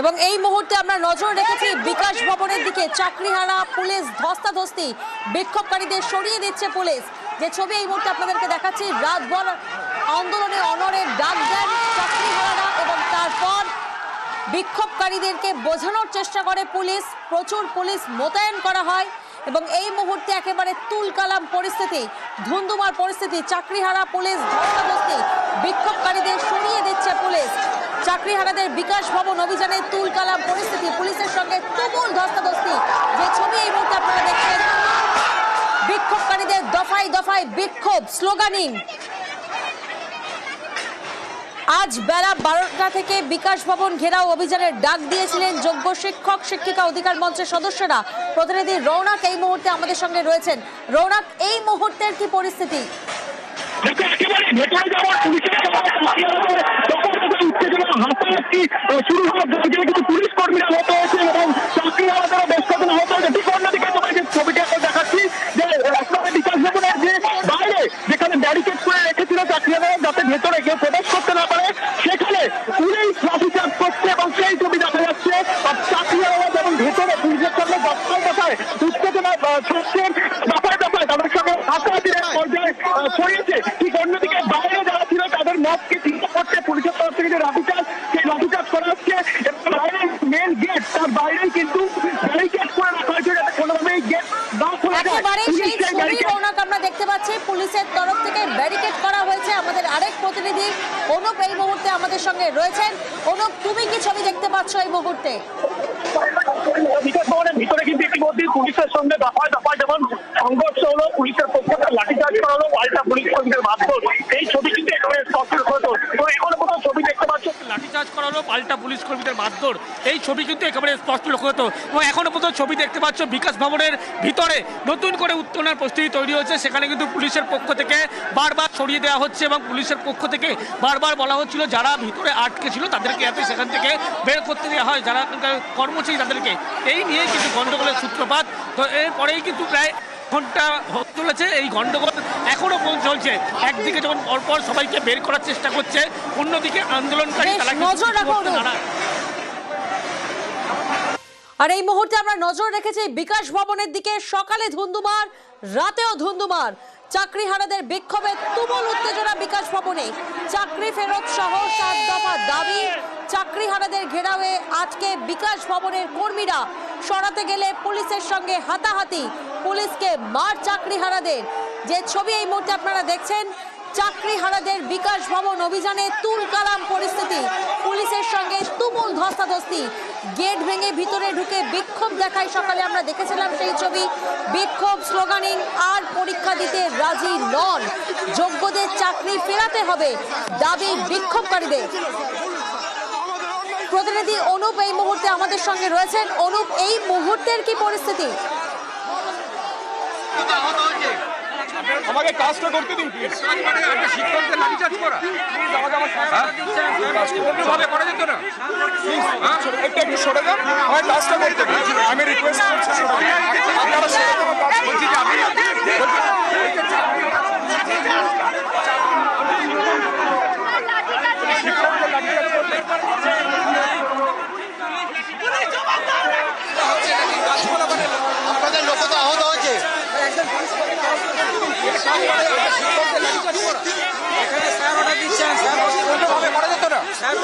এবং এই মুহূর্তে আমরা নজর রেখেছি বিকাশ ভবনের দিকে। চাকরিহারা, পুলিশ ধস্তাধস্তি বিক্ষোভকারীদের সরিয়ে দিচ্ছে পুলিশ। যে ছবি এই মুহূর্তে আপনাদেরকে দেখাচ্ছি, রাতভর আন্দোলনে অনরের ডাক দেন চাকরিহারারা এবং তারপর বিক্ষোভকারীদেরকে বোঝানোর চেষ্টা করে পুলিশ। প্রচুর পুলিশ মোতায়েন করা হয় এবং এই মুহূর্তে একেবারে তুলকালাম পরিস্থিতি ধুন্ধুমার পরিস্থিতি। চাকরিহারা, পুলিশ ধস্তাধস্তি বিক্ষোভকারীদের সরিয়ে দিচ্ছে পুলিশ। চাকরিহারাদের বিকাশ ভবন অভিযানে তুলকালাম পরিস্থিতি। পুলিশের সঙ্গে তুমুল ধস্তাধস্তি। যে ছবি এই মুহূর্তে আপনারা দেখছেন, বিক্ষোভকারীদের দফায় দফায় বিক্ষোভ, স্লোগানিং। আজ বেলা বারোটা থেকে বিকাশ ভবন ঘেরাও অভিযানের ডাক দিয়েছিলেন যোগ্য শিক্ষক, শিক্ষিকা, অধিকার মঞ্চের সদস্যরা। প্রতিনিধি রৌনক এই মুহূর্তে আমাদের সঙ্গে রয়েছেন। রৌনক এই মুহূর্তের কি পরিস্থিতি? দেখো একেবারে ভেতরে যাওয়ার পুলিশের তখন থেকে উত্তেজনা হাতাহাতি শুরু হওয়ার দিকে কিন্তু পুলিশ কর্মীরা হত হয়েছে এবং চাকরি আলাদারা বেশ কজন হত হয়েছে ঠিক অন্যদিকে তোমার যে এখন দেখাচ্ছি যে একবারে বিকাশ ভবনের যে বাইরে যেখানে ব্যারিকেড করে রেখেছিল চাকরিয়ারা যাতে ভেতরে কেউ প্রবেশ করতে না পারে সেখানে পুলিশ লাঠিচার্জ করছে এবং সেই ছবি দেখা যাচ্ছে আর চাকরিয়ারা যেমন ভেতরে পুলিশের সঙ্গে দফায় দফায় উত্তেজনা আহ, ছড়িয়েছে। ঠিক অন্যদিকে বাইরে যারা ছিল তাদের মতকে চিন্তা করছে পুলিশের তরফ থেকে যে লাঠিচার্জ সেই লাঠিচার্জ করা হচ্ছে। এবং বাইরে মেন গেট তার বাইরেই কিন্তু ব্যারিকেড করে রাখা হয়েছে যাতে কোনোভাবেই গেট না খোলা যায়। সেই সেই ছবি রৌনক আমরা দেখতে পাচ্ছি। পুলিশের তরফ থেকে ব্যারিকেড করা হয়েছে। আমাদের আরেক প্রতিনিধি অনুপ এই মুহূর্তে আমাদের সঙ্গে রয়েছেন। অনুপ তুমি কি ছবি দেখতে পাচ্ছ এই মুহূর্তে? ভিতরে কিন্তু ইতিমধ্যে পুলিশের সঙ্গে দফায় দফায় যেমন সংঘর্ষ হলো, পুলিশের পক্ষ থেকে লাঠিচার্জ করা হলো পাল্টা পুলিশ কর্মীদের মারধর। এই ছবি কিন্তু একেবারে স্পষ্ট হতো তো এখনও কোথাও ছবি দেখতে লাঠিচার্জ করা হলো পাল্টা পুলিশ কর্মীদের মারধর। এই ছবি কিন্তু একেবারে স্পষ্ট লক্ষ্য হতো এবং এখনও পর্যন্ত ছবি দেখতে পাচ্ছ, বিকাশ ভবনের ভিতরে নতুন করে উত্তোলনের প্রস্তুতি তৈরি হয়েছে। সেখানে কিন্তু পুলিশের পক্ষ থেকে বারবার সরিয়ে দেওয়া হচ্ছে এবং পুলিশের পক্ষ থেকে বারবার বলা হচ্ছিল, যারা ভিতরে আটকে ছিল তাদেরকে যাতে সেখান থেকে বের করতে দেওয়া হয়। যারা কর্মচারী তাদেরকে। এই নিয়ে কিন্তু গন্ডগোলের সূত্রপাত। তো এরপরেই কিন্তু প্রায় ঘণ্টা চলেছে এই গন্ডগোল এখনও পর্যন্ত চলছে। একদিকে যখন পরপর সবাইকে বের করার চেষ্টা করছে অন্যদিকে আন্দোলনকারী তারা। আর এই মুহূর্তে আমরা নজর রেখেছি বিকাশ ভবনের দিকে সকালে ধুন্ধুমার রাতেও ধুন্ধুমার। চাকরিহারাদের বিক্ষোভে তুমুল উত্তেজনা বিকাশ ভবনে। চাকরি ফেরত সহ সাত দফা দাবি। চাকরিহারাদের ঘেরাওয়ে আজকে বিকাশ ভবনের কর্মীরা সরাতে গেলে পুলিশের সঙ্গে হাতাহাতি। পুলিশকে মার চাকরিহারাদের যে ছবি এই মুহূর্তে আপনারা দেখছেন চাকরিহারাদের বিকাশ ভবন অভিযানে তুলকালাম পরিস্থিতি। পুলিশের সঙ্গে তুমুল ধস্তাধস্তি। গেট ভেঙে ভিতরে ঢুকে বিক্ষোভ দেখায় সকালে আমরা দেখেছিলাম সেই ছবি। বিক্ষোভ স্লোগানিং, আর পরীক্ষা দিতে রাজি নন। যোগ্যদের চাকরি ফেরাতে হবে দাবি বিক্ষোভকারীদের। প্রতিনিধি অনুপ এই মুহূর্তে আমাদের সঙ্গে রয়েছেন। অনুপ এই মুহূর্তের কি পরিস্থিতি? আমাকে কাজটা করতে দিন প্লিজ শিক্ষকদের লাঠিচার্জ করা অন্যভাবে করা যেত না একটু একটু সরে যান। আমার কাজটা করতে দিন আমি রিকোয়েস্ট করছি আপনারা সরে যান, আমার কাজ করতে দিন। আপনাদের লোক তো আহত হয়েছে অন্যভাবে করা যেত না হ্যাঁ,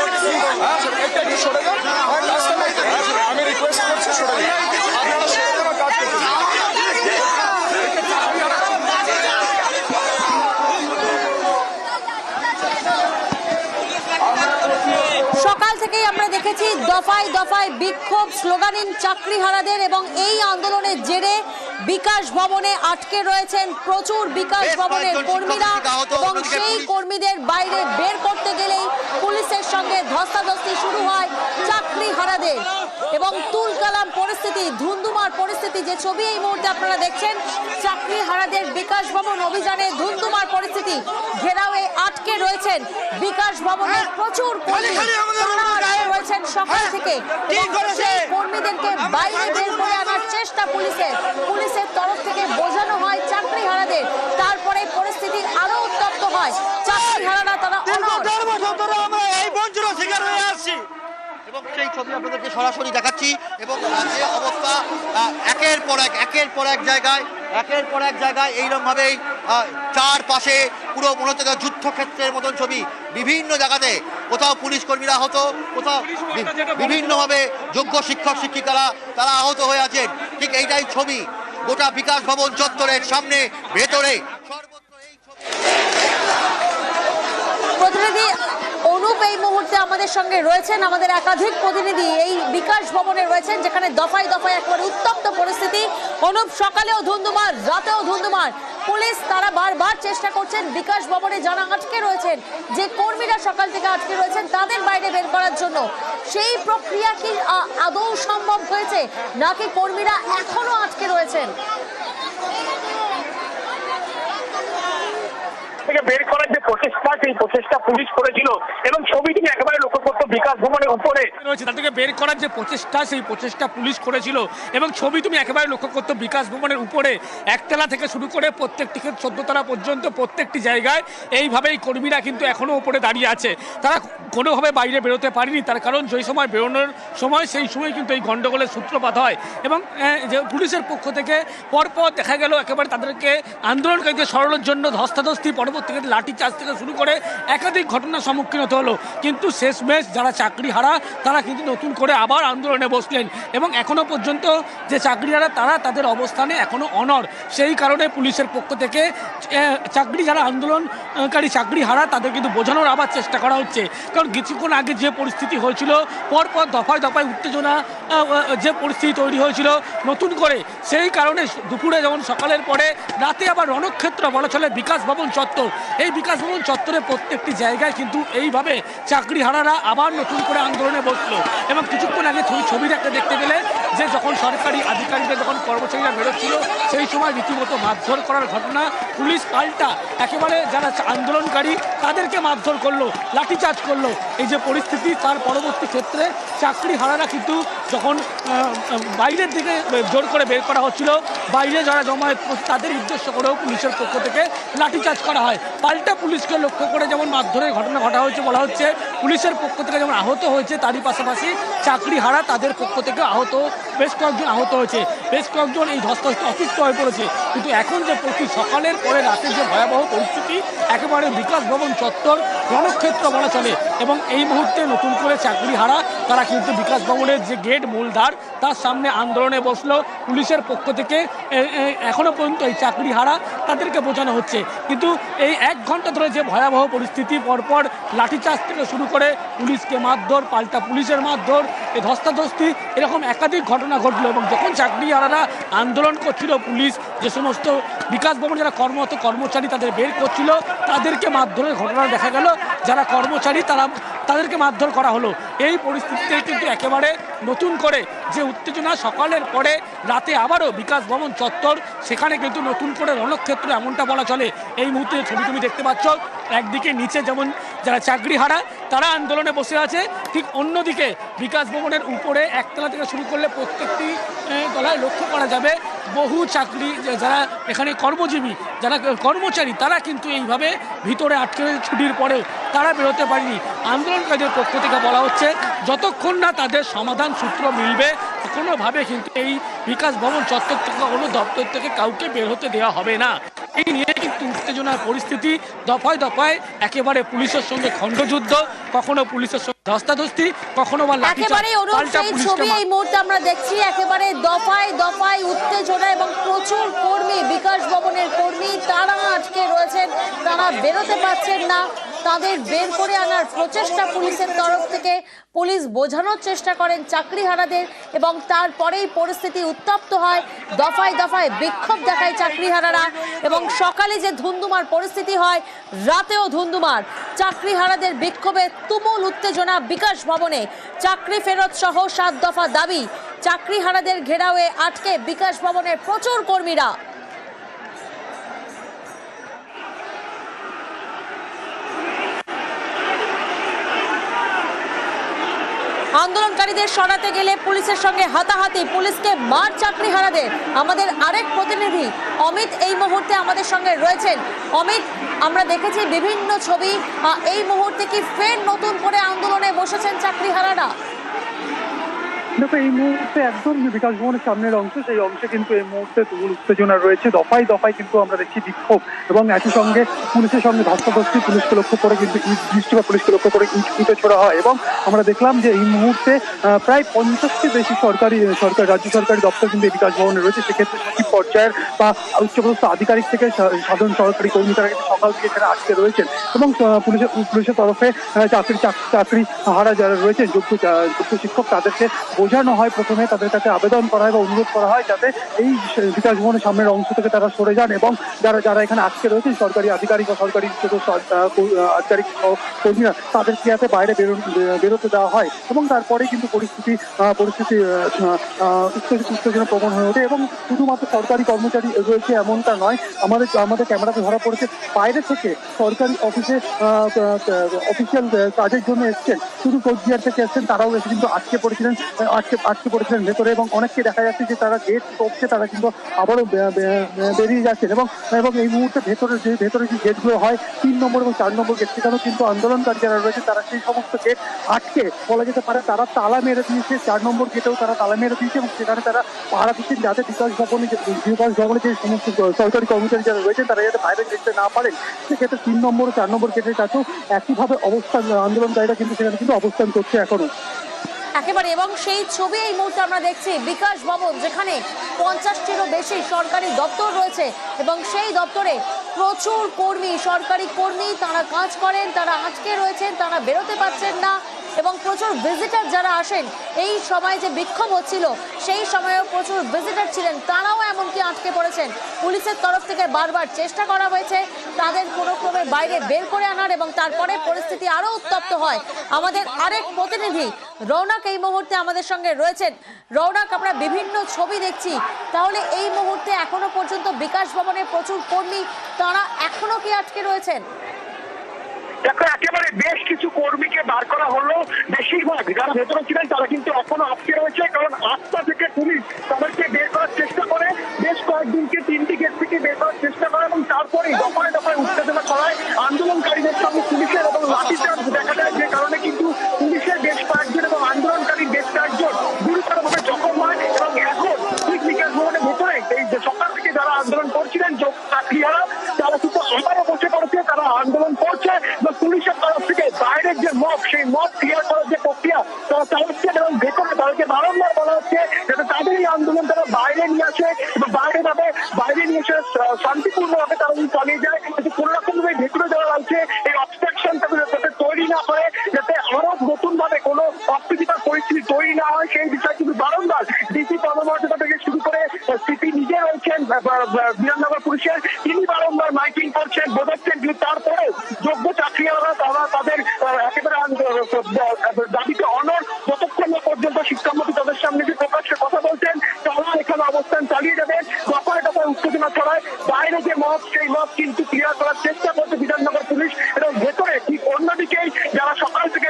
একটু একটু সরে যান আমার কাজটা করতে দিন। আমি রিকোয়েস্ট করছি সরে যান। আপনারা সরে যান, আমার কাজ করতে দিন। সকাল থেকেই আমরা দেখেছি দফায় দফায় বিক্ষোভ স্লোগানিং চাকরিহারাদের এবং এই আন্দোলনের জেরে বিকাশ ভবনে আটকে রয়েছেন প্রচুর বিকাশ ভবনের কর্মীরা এবং সেই কর্মীদের বাইরে বের করতে গেলেই পুলিশের সঙ্গে ধস্তাধস্তি শুরু হয় চাকরিহারাদের। এবং তুলকালাম পরিস্থিতি ধুন্ধুমার পরিস্থিতি যে ছবি এই মুহূর্তে আপনারা দেখছেন চাকরিহারাদের বিকাশ ভবন অভিযানে ধুন্ধুমার পরিস্থিতি ঘেরাওয়ে রয়েছেন বিকাশ ভবনের প্রচুর কর্মী। তারা আটকে রয়েছেন সকাল থেকে। কর্মীদেরকে বাইরে বের করে আনার চেষ্টা পুলিশের পুলিশের তরফ থেকে বোঝানো হয় চাকরি হারাদের তারপরে পরিস্থিতি আরও উত্তপ্ত হয়। চাকরিহারারা তারা অনড় দেড় বছর ধরে আমরা এই বঞ্চনার শিকার হয়ে আসছি এবং সেই ছবি আপনাদেরকে সরাসরি দেখাচ্ছি এবং যে অবস্থা একের পর এক একের পর এক জায়গায় একের পর এক জায়গায় এইরকমভাবেই চারপাশে পুরো মনে হচ্ছে যুদ্ধক্ষেত্রের মতন ছবি। বিভিন্ন জায়গাতে কোথাও পুলিশ কর্মীরা আহত কোথাও বিভিন্নভাবে যোগ্য শিক্ষক শিক্ষিকারা তারা আহত হয়ে আছেন। ঠিক এইটাই ছবি। গোটা বিকাশ ভবন চত্বরের সামনে ভেতরে সর্বত্র এই ছবি। প্রতিনিধি এই মুহূর্তে আমাদের সঙ্গে রয়েছেন আমাদের একাধিক প্রতিনিধি এই বিকাশ ভবনে রয়েছেন, যেখানে দফায় দফায় একবার উত্তপ্ত পরিস্থিতি। অনুপ, সকালেও ধুন্ধুমার, রাতেও ধুন্ধুমার। পুলিশ তারা বারবার চেষ্টা করছেন বিকাশ ভবনে যারা আটকে রয়েছেন, যে কর্মীরা সকাল থেকে আটকে রয়েছেন, তাদের বাইরে বের করার জন্য। সেই প্রক্রিয়া কি আদৌ সম্ভব হয়েছে, নাকি কর্মীরা এখনও আটকে রয়েছেন? থেকে বের করার যে প্রচেষ্টা সেই প্রচেষ্টা পুলিশ করেছিল এবং ছবিটি একেবারে করতো বিকাশ ভবনের উপরে। রয়েছে তাদেরকে বের করার যে প্রচেষ্টা, সেই প্রচেষ্টা পুলিশ করেছিল এবং ছবি তুমি একেবারে লক্ষ্য করতো বিকাশ ভবনের উপরে, একতলা থেকে শুরু করে প্রত্যেকটি চোদ্দতলা পর্যন্ত প্রত্যেকটি জায়গায় এইভাবেই কর্মীরা কিন্তু এখনও উপরে দাঁড়িয়ে আছে। তারা কোনোভাবে বাইরে বেরোতে পারেনি, তার কারণ যেই সময় বেরোনোর সময়, সেই সময় কিন্তু এই গণ্ডগোলের সূত্রপাত হয় এবং যে পুলিশের পক্ষ থেকে পরপর দেখা গেল একেবারে তাদেরকে আন্দোলনকারীদের সরানোর জন্য ধস্তাধস্তি পরবর্তীতে লাঠি চার্জ থেকে শুরু করে একাধিক ঘটনার সম্মুখীন হতে হলো। কিন্তু শেষমেশ যারা চাকরি হারা তারা কিন্তু নতুন করে আবার আন্দোলনে বসলেন। এবং এখনও পর্যন্ত যে চাকরি হারা তারা তাদের অবস্থানে এখনও অনর সেই কারণে পুলিশের পক্ষ থেকে চাকরি যারা আন্দোলনকারী চাকরি হারা তাদের কিন্তু বোঝানোর আবার চেষ্টা করা হচ্ছে। কারণ কিছুক্ষণ আগে যে পরিস্থিতি হয়েছিল, পরপর দফায় দফায় উত্তেজনা যে পরিস্থিতি তৈরি হয়েছিল নতুন করে, সেই কারণে দুপুরে যেমন সকালের পরে, রাতে আবার রণক্ষেত্র বলা চলে বিকাশ ভবন চত্বর। এই বিকাশ ভবন চত্বরে প্রত্যেকটি জায়গায় কিন্তু এইভাবে চাকরি হারারা আবার নতুন করে আন্দোলনে বসল। এবং কিছুক্ষণ আগে ছবি ছবি দেখতে গেলে যে যখন সরকারি আধিকারিকরা যখন কর্মচারীরা বেরোচ্ছিল, সেই সময় রীতিমতো মারধর করার ঘটনা, পুলিশ পাল্টা একেবারে যারা আন্দোলনকারী, তাদেরকে মারধর করল, লাঠিচার্জ করল। এই যে পরিস্থিতি, তার পরবর্তী ক্ষেত্রে চাকরি হারারা কিন্তু যখন বাইরের দিকে জোর করে বের করা হচ্ছিল, বাইরে যারা জমায়েত তাদের উদ্দেশ্য করেও পুলিশের পক্ষ থেকে লাঠিচার্জ করা হয়। পাল্টা পুলিশকে লক্ষ্য করে যেমন মারধরের ঘটনা ঘটা হয়েছে বলা হচ্ছে, পুলিশের পক্ষ থেকে যেমন আহত হয়েছে, তারই পাশাপাশি চাকরি হারা তাদের পক্ষ থেকে আহত, বেশ কয়েকজন আহত হয়েছে। বেশ কয়েকজন এই ধস্ত অসুস্থ হয়ে পড়েছে কিন্তু এখন যে প্রতি সকালের পরে রাতের যে ভয়াবহ পরিস্থিতি, একেবারে বিকাশ ভবন চত্বর, রণক্ষেত্র বলা চলে। এবং এই মুহূর্তে নতুন করে চাকরি হারা তারা কিন্তু বিকাশ ভবনের যে গেট মূলধার তার সামনে আন্দোলনে বসল। পুলিশের পক্ষ থেকে এ- এ- পর্যন্ত এই চাকরি হারা তাদেরকে বোঝানো হচ্ছে। কিন্তু এই এক ঘণ্টা ধরে যে ভয়াবহ পরিস্থিতি, পরপর লাঠিচার্জ থেকে শুরু করে পুলিশকে মারধর, পাল্টা পুলিশের মারধর এই ধস্তাধস্তি, এরকম একাধিক ঘটনা ঘটলো এবং যখন চাকরি হারারা আন্দোলন করছিল, পুলিশ যে সমস্ত বিকাশ ভবন যারা কর্মরত কর্মচারী তাদের বের করছিল, তাদেরকে মারধরের ঘটনা দেখা গেল। যারা কর্মচারী তারা তাদেরকে মারধর করা হলো। এই পরিস্থিতিতে কিন্তু একেবারে নতুন করে যে উত্তেজনা সকালের পরে, রাতে আবারও বিকাশ ভবন চত্বর, সেখানে কিন্তু নতুন করে রণক্ষেত্র এমনটা বলা চলে। এই মুহূর্তে ছবি তুমি দেখতে পাচ্ছ, একদিকে নিচে যেমন যারা চাকরি হারা তারা আন্দোলনে বসে আছে, ঠিক অন্যদিকে বিকাশ ভবনের উপরে একতলা থেকে শুরু করলে প্রত্যেকটি তলায় লক্ষ্য করা যাবে। বহু চাকরি, যারা এখানে কর্মজীবী, যারা কর্মচারী, তারা কিন্তু এইভাবে ভিতরে আটকে ছুটির পরে। তারা বেরোতে পারেনি। আন্দোলনকারীদের পক্ষ থেকে বলা হচ্ছে, যতক্ষণ না তাদের সমাধান সূত্র মিলবে, কোনোভাবে কিন্তু এই বিকাশ ভবন চত্বর থেকে কোনো দপ্তর থেকে কাউকে বের হতে দেওয়া হবে না। এই নিয়ে কিন্তু উত্তেজনার পরিস্থিতি। দফায় দফায় একেবারে পুলিশের সঙ্গে খণ্ডযুদ্ধ কখনো পুলিশের সঙ্গে ধস্তাধস্তি কখনো বা একেবারে ছবি এই মুহূর্তে আমরা দেখছি একেবারে দফায় দফায় উত্তেজনা এবং প্রচুর কর্মী বিকাশ ভবনের কর্মী তারা আজকে রয়েছেন তারা বেরোতে পারছেন না তাদের বের করে আনার প্রচেষ্টা পুলিশের তরফ থেকে পুলিশ বোঝানোর চেষ্টা করেন চাকরিহারাদের এবং তারপরেই পরিস্থিতি উত্তপ্ত হয়। দফায় দফায় বিক্ষোভ দেখায় চাকরিহারারা এবং সকালে যে ধুন্ধুমার পরিস্থিতি হয়, রাতেও ধুন্ধুমার চাকরিহারাদের বিক্ষোভে তুমুল উত্তেজনা বিকাশ ভবনে। চাকরি ফেরত সহ সাত দফা দাবি। চাকরিহারাদের ঘেরাওয়ে আটকে বিকাশ ভবনের প্রচুর কর্মীরা। আন্দোলনকারীদের সরাতে গেলে পুলিশের সঙ্গে হাতাহাতি। পুলিশকে মার চাকরি হারাদের আমাদের আরেক প্রতিনিধি অমিত এই মুহূর্তে আমাদের সঙ্গে রয়েছেন। অমিত, আমরা দেখেছি বিভিন্ন ছবি। এই মুহূর্তে কি ফের নতুন করে আন্দোলনে বসেছেন চাকরি হারারা? দেখো, এই মুহূর্তে একদম বিকাশ ভবনের সামনের অংশ, সেই অংশে কিন্তু এই মুহূর্তে তুমুল উত্তেজনা রয়েছে। দফায় দফায় কিন্তু আমরা দেখছি বিক্ষোভ এবং একই সঙ্গে পুলিশের সঙ্গে ধস্তাধস্তি পুলিশকে লক্ষ্য করে কিন্তু ইট বৃষ্টি বা পুলিশকে লক্ষ্য করে ইট ইটে ছোড়া হয় এবং আমরা দেখলাম যে এই মুহূর্তে প্রায় পঞ্চাশটি বেশি সরকারি, সরকার, রাজ্য সরকারি দপ্তর কিন্তু এই বিকাশ ভবনে রয়েছে। সেক্ষেত্রে সচিব পর্যায়ের বা উচ্চপদস্থ আধিকারিক থেকে সাধারণ সরকারি কর্মী তারা কিন্তু সকাল থেকে এখানে আটকে রয়েছেন এবং পুলিশের পুলিশের তরফে চাকরি চাকরি হারা যারা রয়েছে যোগ্য যোগ্য শিক্ষক তাদেরকে বোঝানো হয় প্রথমে, তাদের কাছে আবেদন করা হয় বা অনুরোধ করা হয় যাতে এই বিকাশ ভবনের সামনের অংশ থেকে তারা সরে যান এবং যারা যারা এখানে আটকে রয়েছেন, সরকারি আধিকারিক বা সরকারি আধিকারিক কর্মীরা তাদেরকে যাতে বাইরে বেরো- বেরোতে দেওয়া হয় এবং তারপরে কিন্তু পরিস্থিতি পরিস্থিতি উত্তেজনা প্রবণ হয়ে ওঠে এবং শুধুমাত্র সরকারি কর্মচারী রয়েছে এমনটা নয়, আমাদের আমাদের ক্যামেরাতে ধরা পড়েছে, বাইরে থেকে সরকারি অফিসে অফিসিয়াল কাজের জন্য এসছেন। শুধু কোচবিহার থেকে এসছেন তারাও এসে কিন্তু আটকে পড়েছিলেন আটকে আটকে পড়েছিলেন ভেতরে এবং অনেককে দেখা যাচ্ছে যে তারা গেট টপছে তারা কিন্তু আবারও বেরিয়ে যাচ্ছেন এবং এবং এই মুহূর্তে ভেতরে, যে ভেতরে যে গেটগুলো হয়, তিন নম্বর এবং চার নম্বর গেট সেখানেও কিন্তু আন্দোলনকারী যারা রয়েছে, তারা সেই সমস্ত গেট আটকে, বলা যেতে পারে তারা তালা মেরে দিয়েছে। চার নম্বর গেটেও তারা তালা মেরে দিয়েছে এবং সেখানে তারা পাহারা দিচ্ছেন যাতে বিকাশ ভবনে বিকাশ ভবনে যে সমস্ত সরকারি কর্মচারী যারা রয়েছেন, তারা যাতে বাইরে যেতে না পারেন। সেক্ষেত্রে তিন নম্বর চার নম্বর গেটের কাছেও একইভাবে অবস্থান, আন্দোলনকারীরা কিন্তু সেখানে কিন্তু অবস্থান করছে এখনও। একেবারে, এবং সেই ছবি এই মুহূর্তে আমরা দেখছি বিকাশ ভবন, যেখানে পঞ্চাশটিরও বেশি সরকারি দপ্তর রয়েছে, এবং সেই দপ্তরে প্রচুর কর্মী, সরকারি কর্মী, তারা কাজ করেন, তারা আটকে রয়েছেন, তারা বেরোতে পারছেন না, এবং প্রচুর ভিজিটার যারা আসেন, এই সময় যে বিক্ষোভ হচ্ছিল, সেই সময়েও প্রচুর ভিজিটার ছিলেন, তারাও এমনকি আটকে পড়েছেন। পুলিশের তরফ থেকে বারবার চেষ্টা করা হয়েছে তাদের কোনো ক্রমে বাইরে বের করে আনার এবং তারপরে পরিস্থিতি আরও উত্তপ্ত হয়। আমাদের আরেক প্রতিনিধি রৌনক এই মুহূর্তে আমাদের সঙ্গে রয়েছেন। রৌনক, আমরা বিভিন্ন ছবি দেখছি। তাহলে এই মুহূর্তে এখনও পর্যন্ত বিকাশ ভবনে প্রচুর কর্মী, তারা এখনও কি আটকে রয়েছেন? দেখো একেবারে বেশ কিছু কর্মীকে বার করা হলো। বেশিরভাগ যারা ভেতরে ছিলেন, তারা কিন্তু এখনও আটকে রয়েছে, কারণ আটটা থেকে পুলিশ তাদেরকে বের করার চেষ্টা করে। বেশ কয়েকদিনকে তিনটি গেট থেকে বের করার চেষ্টা করে এবং তারপরে দফায় দফায় উত্তেজনা ছড়ায়। আন্দোলনকারীদের সঙ্গে পুলিশের এবং লাঠিচার্জ দেখা যায়, যে কারণে কিন্তু পুলিশের বেশ কয়েকজন এবং আন্দোলনকারী বেশ কয়েকজন গুরুতরভাবে জখম হয় এবং এখন ঠিক বিকাশ ভবনের ভেতরে এই সকাল থেকে যারা আন্দোলন করছিলেন যোগ তারা কিন্তু আবারও বসে পড়েছে, তারা আন্দোলন শান্তিপূর্ণভাবে তারা যদি চালিয়ে যায় কিন্তু কোনো রকম ভাবে ভেতরে যারা লাগছে এই অবস্ট্রাকশন যাতে তৈরি না করে যাতে আরও নতুন ভাবে কোনো অপ্রীতিকর পরিস্থিতি তৈরি না হয়, সেই বিষয়ে কিন্তু বারংবার ডিসি কর্মমর্যাদা থেকে শুরু করে সিপি নিজে রয়েছেন বিধাননগর পুলিশের, তিনি বারংবার মাইকিং করছেন, বোঝাচ্ছেন কিন্তু তারপরে যোগ্য চাকরিয়ালরা তারা তাদের একেবারে দাবিতে অনর যতক্ষণ পর্যন্ত শিক্ষামন্ত্রী মত সেই কিন্তু ক্লিয়ার করার চেষ্টা করছে বিধাননগর পুলিশ এবং ভেতরে ঠিক অন্যদিকেই যারা সকাল থেকে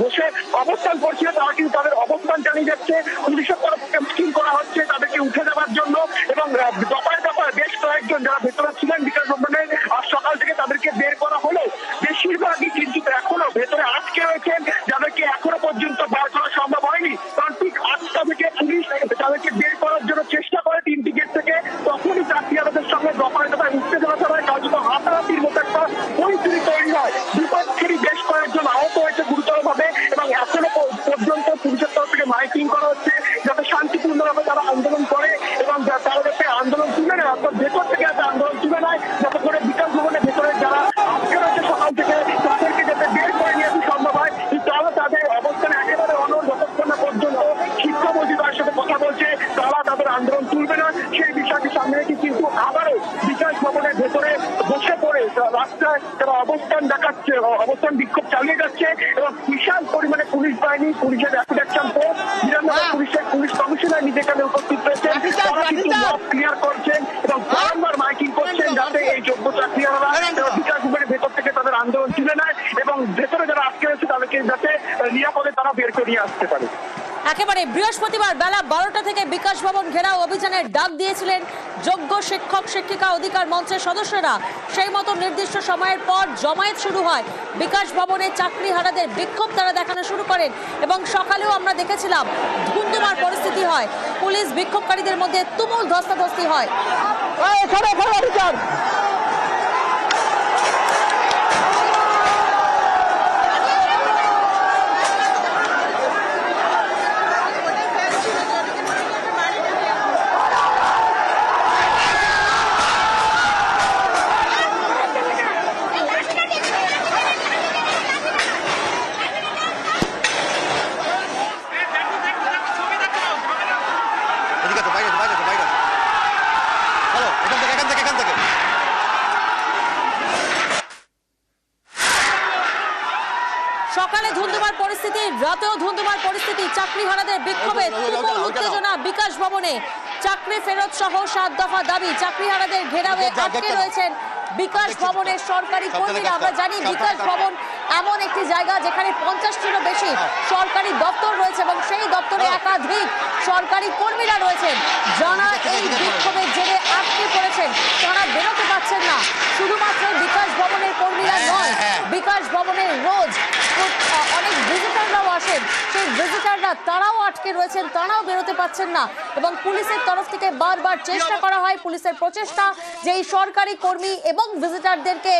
বসে অবস্থান করছিল, তারা কিন্তু তাদের অবস্থান চালিয়ে যাচ্ছে। পুলিশের তরফ থেকে করা হচ্ছে তাদেরকে উঠে যাওয়ার জন্য এবং দফায় দফায় বেশ কয়েকজন যারা ভেতরে ছিলেন বিকাশ ভবনে আজ সকাল থেকে তাদেরকে বের করা হলো। বেশিরভাগই কিন্তু এখনও ভেতরে আটকে রয়েছেন, যাদেরকে এখনও পর্যন্ত বার করা সম্ভব হয়নি। কারণ ঠিক আটটা থেকে পুলিশ তাদেরকে বের করার জন্য ভবনের ভেতরে বসে পড়ে রাস্তায় তারা অবস্থান দেখাচ্ছে অবস্থান বিক্ষোভ চালিয়ে যাচ্ছে এবং বিশাল পরিমাণে পুলিশ বাহিনী পুলিশের র্যাপিড অ্যাকশন ফোর্স বিধাননগর পুলিশের পুলিশ কমিশনার নিজে এখানে উপস্থিত রয়েছেন তারা কিন্তু ক্লিয়ার করছেন এবং বারংবার মাইকিং করছেন যাতে এই যোগ্য চাকরিয়ালরা আন্দোলন তুলে নেয় এবং ভেতরে যারা আটকে রয়েছে তাদেরকে যাতে নিরাপদে তারা বের করে নিয়ে আসতে পারে। একেবারে বৃহস্পতিবার বেলা বারোটা থেকে বিকাশ ভবন ঘেরাও অভিযানের ডাক দিয়েছিলেন যোগ্য শিক্ষক শিক্ষিকা অধিকার মঞ্চের সদস্যরা। সেই মতো নির্দিষ্ট সময়ের পর জমায়েত শুরু হয়। বিকাশ ভবনে চাকরিহারাদের বিক্ষোভ তারা দেখানো শুরু করেন এবং সকালেও আমরা দেখেছিলাম ধুন্ধুমার পরিস্থিতি হয়। পুলিশ বিক্ষোভকারীদের মধ্যে তুমুল ধস্তাধস্তি হয় এদিকে আছে বাইরে আছে বাইরে আছে বাইরে আছে চলো এখান থেকে এখান থেকে এখান থেকে সকালে ধুন্ধুমার পরিস্থিতি রাতেও ধুন্ধুমার পরিস্থিতি চাকরিহারাদের বিক্ষোভে তুমুল উত্তেজনা বিকাশ ভবনে চাকরি ফেরত সহ সাত দফা দাবি চাকরিহারাদের ঘেরাওয়ে আটকে রয়েছেন বিকাশ ভবনের সরকারি কর্মীরা। আমরা জানি বিকাশ ভবন এমন একটি জায়গা যেখানে পঞ্চাশটিরও বেশি সরকারি দপ্তর রয়েছে এবং সেই দপ্তরে একাধিক সরকারি কর্মীরা রয়েছেন। জানা এই বিক্ষোভের জেরে আটকে পড়েছেন তারা বেরোতে পারছেন না শুধুমাত্র বিকাশ ভবনের কর্মীরা নয় বিকাশ ভবনের রোজ খুব- আ- অনেক আসেন সেই ভিজিটাররা তারাও আটকে রয়েছেন, তারাও বেরোতে পারছেন না। এবং পুলিশের তরফ থেকে বারবার চেষ্টা করা হয় পুলিশের প্রচেষ্টা যে এই সরকারি কর্মী এবং ভিজিটারদেরকে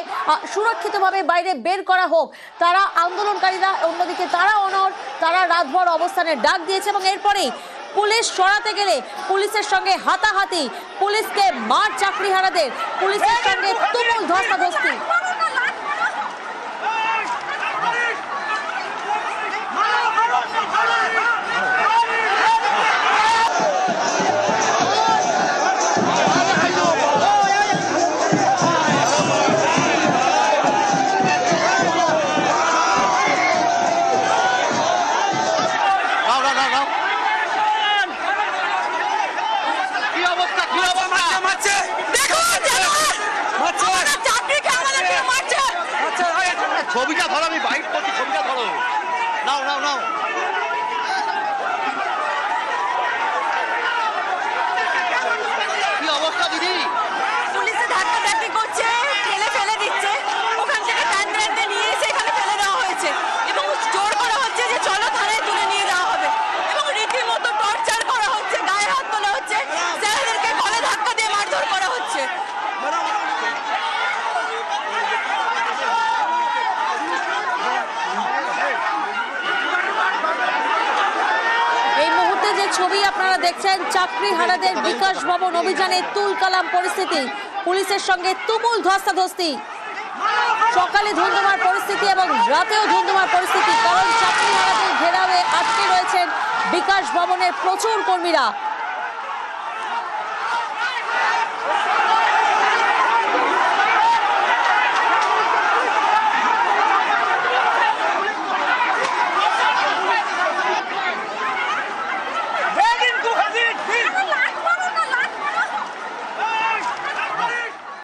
সুরক্ষিতভাবে বাইরে বের করা হোক। তারা আন্দোলনকারীরা, অন্যদিকে তারা অনর তারা রাতভর অবস্থানের ডাক দিয়েছে এবং এরপরেই পুলিশ সরাতে গেলে পুলিশের সঙ্গে হাতাহাতি, পুলিশকে মার চাকরিহারাদের, পুলিশের সঙ্গে তুমুল ধস্তাধস্তি। no. দেখছেন চাকরি হারাদের বিকাশ ভবন অভিযানে তুলকালাম পরিস্থিতি। পুলিশের সঙ্গে তুমুল ধস্তাধস্তি। সকালে ধুন্ধুমার পরিস্থিতি এবং রাতেও ধুন্ধুমার পরিস্থিতি কারণ চাকরি হারাদের ঘেরাওয়ে আটকে রয়েছেন বিকাশ ভবনের প্রচুর কর্মীরা।